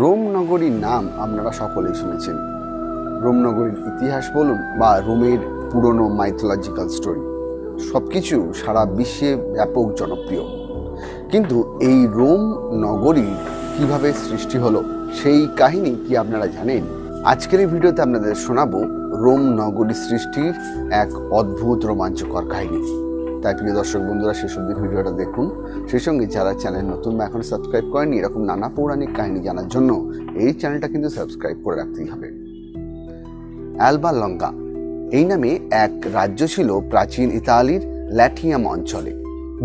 Rome নগরীর নাম আপনারা সকলেই শুনেছেন। রোম নগরীর ইতিহাস বলুন বা রোমের পুরনো মাইথোলজিক্যাল স্টোরি সব কিছু সারা বিশ্বে ব্যাপক জনপ্রিয়। কিন্তু এই রোম নগরী কীভাবে সৃষ্টি হলো, সেই কাহিনী কি আপনারা জানেন? আজকের এই ভিডিওতে আপনাদের শোনাবো রোম নগরী সৃষ্টির এক অদ্ভুত রোমাঞ্চকর কাহিনী। তাই প্রিয় দর্শক বন্ধুরা শেষ অব্দি ভিডিওটা দেখুন। সেই সঙ্গে যারা চ্যানেল নতুন বা এখন সাবস্ক্রাইব করেনি এরকম নানা পৌরাণিক কাহিনী জানার জন্য এই চ্যানেলটা কিন্তু সাবস্ক্রাইব করে রাখতেই হবে। অ্যালবা লঙ্কা, এই নামে এক রাজ্য ছিল প্রাচীন ইতালির ল্যাটিয়াম অঞ্চলে।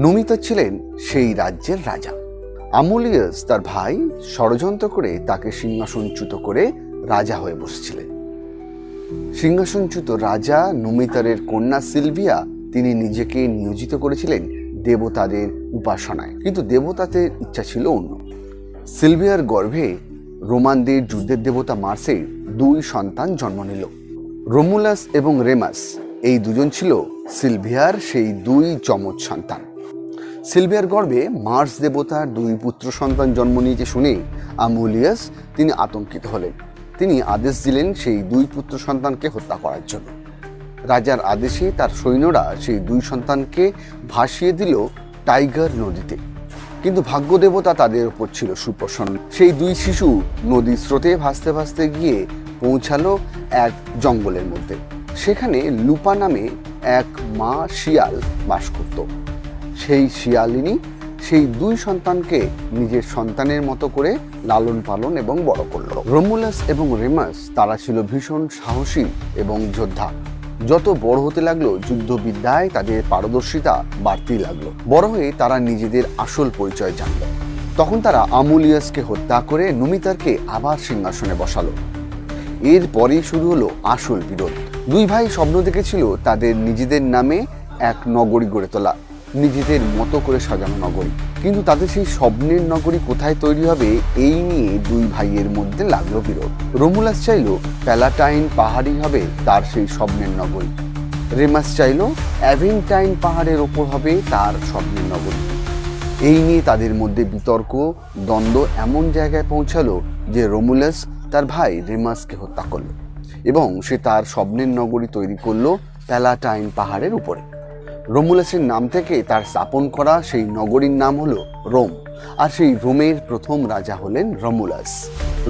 নমিত ছিলেন সেই রাজ্যের রাজা। আমুলিয়াস তার ভাই ষড়যন্ত্র করে তাকে সিংহাসনচ্যুত করে রাজা হয়ে বসছিলেন। সিংহাসনচ্যুত রাজা নুমিতারের কন্যা সিলভিয়া তিনি নিজেকে নিয়োজিত করেছিলেন দেবতাদের উপাসনায়। কিন্তু দেবতাদের ইচ্ছা ছিল অন্য। সিলভিয়ার গর্ভে রোমানদের যুদ্ধের দেবতা মার্সের দুই সন্তান জন্ম নিল। রোমুলাস এবং রেমাস, এই দুজন ছিল সিলভিয়ার সেই দুই যমজ সন্তান। সিলভিয়ার গর্ভে মার্স দেবতার দুই পুত্র সন্তান জন্ম নিয়েছে শুনে আমুলিয়াস তিনি আতঙ্কিত হলেন। তিনি আদেশ দিলেন সেই দুই পুত্র সন্তানকে হত্যা করার জন্য। রাজার আদেশে তার সৈন্যরা সেই দুই সন্তানকে ভাসিয়ে দিল টাইগার নদীতে। কিন্তু ভাগ্যদেবতা তাদের উপর ছিল সুপ্রসন্ন। সেই দুই শিশু নদীর স্রোতে ভাসতে ভাসতে গিয়ে পৌঁছালো এক জঙ্গলের মধ্যে। সেখানে লুপা নামে এক মা শিয়াল বাস করত। সেই শিয়ালিনী সেই দুই সন্তানকে নিজের সন্তানের মতো করে লালন পালন এবং বড় করল। রোমুলাস এবং রেমাস, তারা ছিল ভীষণ সাহসী এবং যোদ্ধা। যত বড় হতে লাগল যুদ্ধবিদ্যায় তাদের পারদর্শিতা বাড়তেই লাগল। বড় হয়ে তারা নিজেদের আসল পরিচয় জানল। তখন তারা আমুলিয়াসকে হত্যা করে নুমিতারকে আবার সিংহাসনে বসালো। এরপরেই শুরু হলো আসল বিরোধ। দুই ভাই স্বপ্ন দেখেছিল তাদের নিজেদের নামে এক নগরী গড়ে তোলা, নিজেদের মতো করে সাজানো নগরী। কিন্তু তাদের সেই স্বপ্নের নগরী কোথায় তৈরি হবে, এই নিয়ে দুই ভাইয়ের মধ্যে লাগল বিরোধ। রোমুলাস চাইলো প্যালাটাইন পাহাড়ই হবে তার সেই স্বপ্নের নগরী। রেমাস চাইলো অ্যাভেন্টাইন পাহাড়ের ওপর হবে তার স্বপ্নের নগরী। এই নিয়ে তাদের মধ্যে বিতর্ক, দ্বন্দ্ব এমন জায়গায় পৌঁছালো যে রোমুলাস তার ভাই রেমাসকে হত্যা করল এবং সে তার স্বপ্নের নগরী তৈরি করল প্যালাটাইন পাহাড়ের উপরে। রোমুলাসের নাম থেকে তার স্থাপন করা সেই নগরীর নাম হল রোম। আর সেই রোমের প্রথম রাজা হলেন রোমুলাস।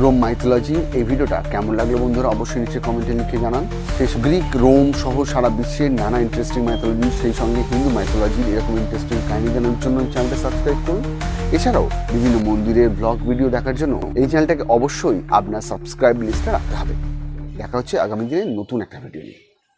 রোম মাইথোলজি এই ভিডিওটা কেমন লাগল বন্ধুরা অবশ্যই নিচে কমেন্টে লিখে জানান। শেষ গ্রিক, রোম সহ সারা বিশ্বের নানা ইন্টারেস্টিং মাইথোলজি সেই সঙ্গে হিন্দু মাইথোলজির এরকম ইন্টারেস্টিং কাহিনী জানার জন্য চ্যানেলটা সাবস্ক্রাইব করুন। এছাড়াও বিভিন্ন মন্দিরের ব্লগ ভিডিও দেখার জন্য এই চ্যানেলটাকে অবশ্যই আপনার সাবস্ক্রাইব লিস্টে রাখতে হবে। দেখা হচ্ছে আগামী দিনে নতুন একটা ভিডিও নিয়ে।